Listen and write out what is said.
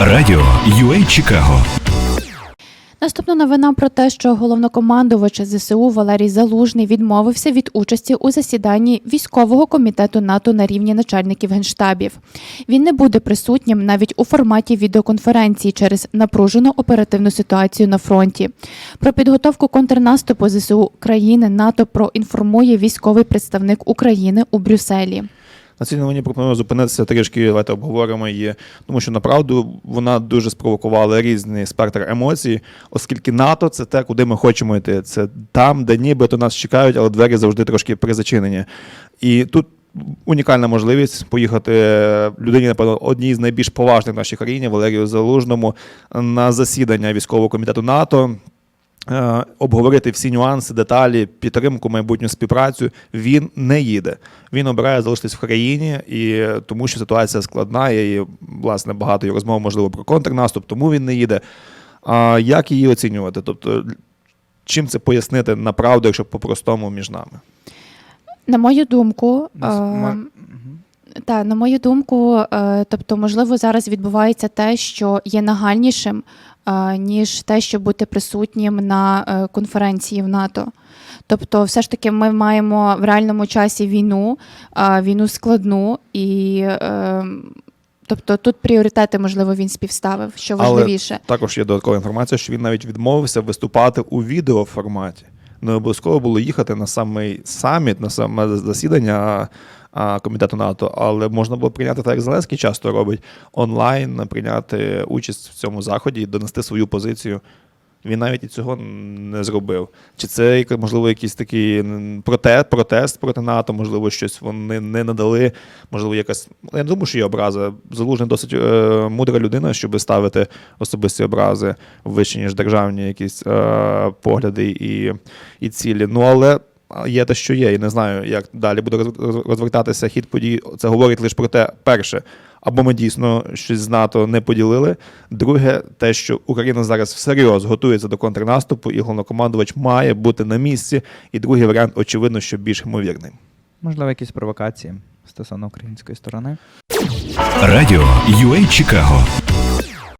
Радіо UA Чикаго Наступна новина про те, що головнокомандувач ЗСУ Валерій Залужний відмовився від участі у засіданні військового комітету НАТО на рівні начальників генштабів. Він не буде присутнім навіть у форматі відеоконференції через напружену оперативну ситуацію на фронті. Про підготовку контрнаступу ЗСУ країни НАТО проінформує військовий представник України у Брюсселі. На цій новині пропоную зупинитися трішки, давайте обговоримо її, тому що направду вона дуже спровокувала різний спектр емоцій, оскільки НАТО це те, куди ми хочемо йти. Це там, де нібито нас чекають, але двері завжди трошки призачинені. І тут унікальна можливість поїхати людині, напевно, одній з найбільш поважних в нашій країні, Валерію Залужному, на засідання військового комітету НАТО. Е, обговорити всі нюанси, деталі, підтримку, майбутню співпрацю. Він не їде. Він обирає залишитись в країні, і тому що ситуація складна, і власне багато розмов, можливо, про контрнаступ, тому він не їде. А як її оцінювати? Тобто, чим це пояснити направду, якщо по-простому між нами? На мою думку, е, ма- Та, на мою думку, е, тобто, можливо, зараз відбувається те, що є нагальнішим, е, ніж те, щоб бути присутнім на е, конференції в НАТО. Тобто, все ж таки, ми маємо в реальному часі війну, війну складну, і тобто тут пріоритети, можливо, він співставив, що Але важливіше. Також є додаткова інформація, що він навіть відмовився виступати у відеоформаті. Не обов'язково було їхати на самий саміт, на саме засідання комітету НАТО, але можна було прийняти так, як Зеленський часто робить, онлайн, прийняти участь в цьому заході і донести свою позицію. Він навіть і цього не зробив. Чи це можливо якийсь такий м, проте, протест проти НАТО, можливо, щось вони не надали, можливо, якась. Я не думаю, що є образа. Залужний досить е, мудра людина, щоб ставити особисті образи вище, ніж державні якісь е, погляди і, і цілі. Ну але. Є те, що є, і не знаю, як далі буде розвертатися хід подій. Це говорить лише про те, перше, або ми дійсно щось з НАТО не поділили. Друге, те, що Україна зараз всерйоз готується до контрнаступу, і головнокомандувач має бути на місці. І другий варіант, очевидно, що більш ймовірний. Можливо, якісь провокації стосовно української сторони. Радіо UA Чикаго